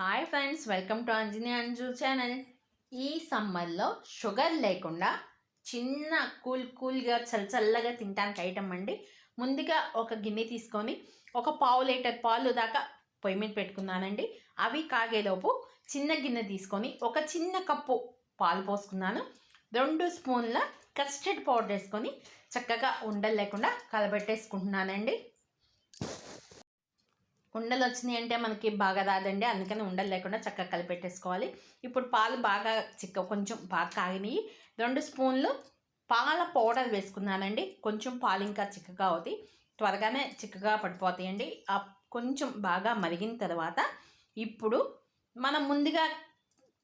Hi friends welcome to Anjani Anju channel ఈ సమ్మర్లో sugar లేకుండా చిన్న కూల్ కూల్గా చల్ల చల్లగా తినడానికి ఐటమ్ అండి. ముందుగా ఒక గిన్నె తీసుకొని ఒక పావు లీటర్ పాలు దాకా పొయ్యి మీద పెట్టుకున్నానండి. అవి కాగేలోపు చిన్న గిన్నె తీసుకొని ఒక చిన్న కప్పు పాలు పోసుకున్నాను. రెండు స్పూన్ల కస్టర్డ్ పౌడర్ వేసుకొని చక్కగా ఉండలు లేకుండా కలబెట్టేసుకుంటున్నానండి. ఉండలు వచ్చినాయి అంటే మనకి బాగా రాదండి. అందుకని ఉండలు లేకుండా చక్కగా కలిపెట్టేసుకోవాలి. ఇప్పుడు పాలు బాగా చిక్క కొంచెం బాగా కాగినాయి. రెండు స్పూన్లు పాల పౌడర్ వేసుకున్నానండి. కొంచెం పాలు ఇంకా చిక్కగా అవుతాయి. త్వరగానే చిక్కగా పడిపోతాయండి. ఆ కొంచెం బాగా మరిగిన తర్వాత ఇప్పుడు మనం ముందుగా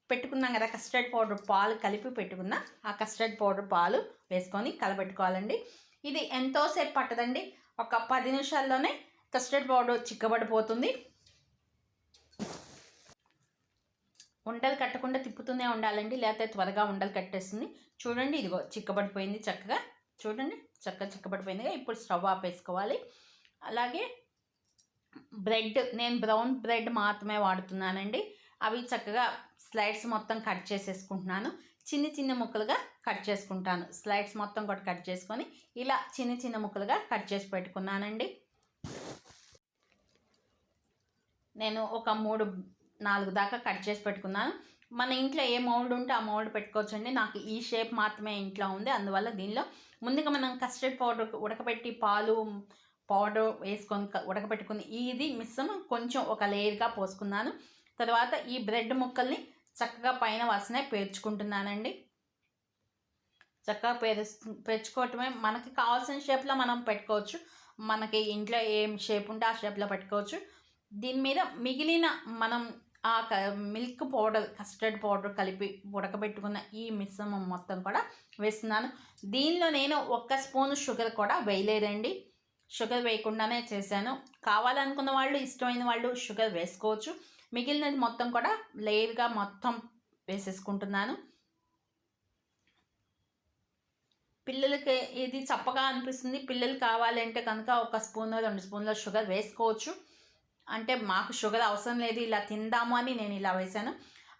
పెట్టుకున్నాం కదా కస్టర్డ్ పౌడర్ పాలు కలిపి పెట్టుకున్న ఆ కస్టర్డ్ పౌడర్ పాలు వేసుకొని కలపెట్టుకోవాలండి ఇది ఎంతోసేపు పట్టదండి. ఒక పది నిమిషాల్లోనే కస్టర్డ్ పౌడర్ చిక్కబడిపోతుంది. ఉండలు కట్టకుండా తిప్పుతూనే ఉండాలండి లేకపోతే త్వరగా ఉండలు కట్టేస్తుంది. చూడండి ఇదిగో చిక్కబడిపోయింది చక్కగా. చూడండి చక్కగా చిక్కబడిపోయిందిగా. ఇప్పుడు స్టవ్ ఆపేసుకోవాలి. అలాగే బ్రెడ్ నేను బ్రౌన్ బ్రెడ్ మాత్రమే వాడుతున్నానండి. అవి చక్కగా స్లైడ్స్ మొత్తం కట్ చేసేసుకుంటున్నాను. చిన్న చిన్న ముక్కలుగా కట్ చేసుకుంటాను. స్లైడ్స్ మొత్తం కూడా కట్ చేసుకొని ఇలా చిన్న చిన్న ముక్కలుగా కట్ చేసి పెట్టుకున్నానండి. నేను ఒక మూడు నాలుగు దాకా కట్ చేసి పెట్టుకున్నాను. మన ఇంట్లో ఏ మౌల్డ్ ఉంటే ఆ మౌల్డ్ పెట్టుకోవచ్చండి. నాకు ఈ షేప్ మాత్రమే ఇంట్లో ఉంది. అందువల్ల దీనిలో ముందుగా మనం కస్టర్డ్ పౌడర్ ఉడకబెట్టి పాలు పౌడర్ వేసుకొని ఉడకబెట్టుకుని ఇది మిశ్రమం కొంచెం ఒక లేయర్గా పోసుకున్నాను. తర్వాత ఈ బ్రెడ్ ముక్కల్ని చక్కగా పైన వరుసనే పేర్చుకుంటున్నానండి. చక్కగా పేరు పేర్చుకోవటమే మనకి కావాల్సిన షేప్లో మనం పెట్టుకోవచ్చు. మనకి ఇంట్లో ఏం షేప్ ఉంటే ఆ షేప్లో పెట్టుకోవచ్చు. దీని మీద మిగిలిన మనం ఆ మిల్క్ పౌడర్ కస్టర్డ్ పౌడర్ కలిపి ఉడకబెట్టుకున్న ఈ మిశ్రమం మొత్తం కూడా వేస్తున్నాను. దీనిలో నేను ఒక్క స్పూన్ షుగర్ కూడా వేయలేదండి. షుగర్ వేయకుండానే చేశాను. కావాలనుకున్న వాళ్ళు ఇష్టమైన వాళ్ళు షుగర్ వేసుకోవచ్చు. మిగిలినది మొత్తం కూడా లేయర్గా మొత్తం వేసేసుకుంటున్నాను. పిల్లలకి ఇది చప్పగా అనిపిస్తుంది. పిల్లలు కావాలంటే కనుక ఒక స్పూన్ రెండు స్పూన్ల షుగర్ వేసుకోవచ్చు. అంటే మాకు షుగర్ అవసరం లేదు ఇలా తిందాము అని నేను ఇలా వేశాను.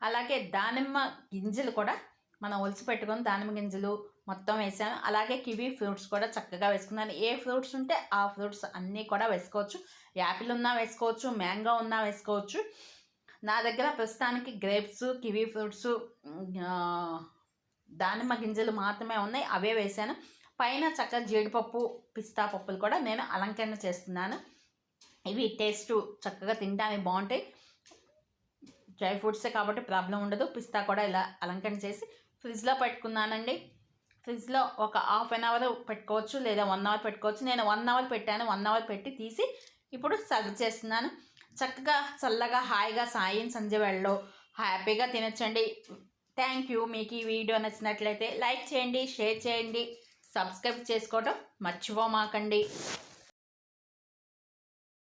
అలాగే దానిమ్మ గింజలు కూడా మనం ఒలిసి పెట్టుకొని దానిమ్మ గింజలు మొత్తం వేసాను. అలాగే కివీ ఫ్రూట్స్ కూడా చక్కగా వేసుకున్నాను. ఏ ఫ్రూట్స్ ఉంటే ఆ ఫ్రూట్స్ అన్నీ కూడా వేసుకోవచ్చు. యాపిల్ ఉన్నా వేసుకోవచ్చు మ్యాంగో ఉన్నా వేసుకోవచ్చు. నా దగ్గర ప్రస్తుతానికి గ్రేప్స్ కివీ ఫ్రూట్స్ దానిమ్మ గింజలు మాత్రమే ఉన్నాయి. అవే వేసాను. పైన చక్కగా జీడిపప్పు పిస్తా పప్పులు కూడా నేను అలంకరణ చేస్తున్నాను. ఇవి టేస్ట్ చక్కగా తింటామే బాగుంటాయి. డ్రై ఫ్రూట్సే కాబట్టి ప్రాబ్లం ఉండదు. పిస్తా కూడా ఇలా అలంకరణ చేసి ఫ్రిడ్జ్లో పెట్టుకున్నానండి. ఫ్రిడ్జ్లో ఒక హాఫ్ అన్ అవర్ పెట్టుకోవచ్చు లేదా వన్ అవర్ పెట్టుకోవచ్చు. నేను వన్ అవర్ పెట్టాను. వన్ అవర్ పెట్టి తీసి ఇప్పుడు సర్వ్ చేస్తున్నాను. చక్కగా చల్లగా హాయిగా సాయం సంధ్య వేళలో హ్యాపీగా తినచ్చండి. Thank you. మీకు ఈ వీడియో నచ్చినట్లయితే లైక్ చేయండి షేర్ చేయండి. సబ్స్క్రైబ్ చేసుకోవడం మర్చిపోమాకండి.